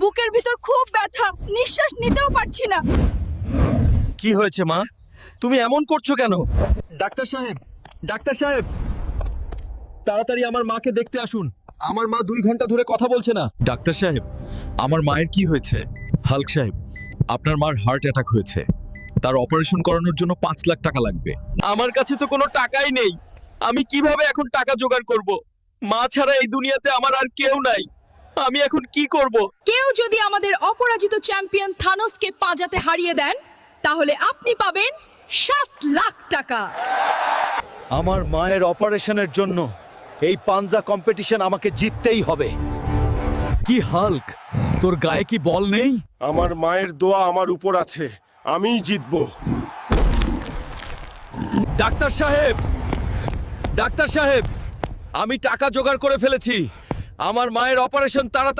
বুকের ভিতর খুব ব্যথা। নিঃশ্বাস নিতেও পারছি না। কি হয়েছে মা? তুমি এমন করছ কেন? ডাক্তার সাহেব ডাক্তার সাহেব! তাড়াতাড়ি আমার মাকে দেখতে আসুন। আমার মা দুই ঘণ্টা ধরে কথা বলছে না। ডাক্তার সাহেব আমার মায়ের কি হয়েছে? হালক সাহেব আপনার মার হার্ট অ্যাটাক হয়েছে। তার অপারেশন করানোর জন্য পাঁচ লাখ টাকা লাগবে। আমার কাছে তো কোনো টাকাই নেই। আমি কীভাবে এখন টাকা জোগাড় করব? মা ছাড়া এই দুনিয়াতে আমার আর কেউ নাই। আমি এখন কি করব? কেউ যদি আমাদের অপরাজিত চ্যাম্পিয়ন থানোসকে পাঁজাতে হারিয়ে দেন তাহলে আপনি পাবেন সাত লাখ টাকা। আমার মায়ের অপারেশনের জন্য এই পাঞ্জা কম্পিটিশন আমাকে জিততেই হবে। কি হাল্ক তোর গায়ে কি বল নেই? আমার মায়ের দোয়া আমার উপর আছে আমিই জিতবো। ডাক্তার সাহেব ডাক্তার সাহেব আমি টাকা জোগাড় করে ফেলেছি। আমার মায়ের অপারেশন তাড়াতাড়ি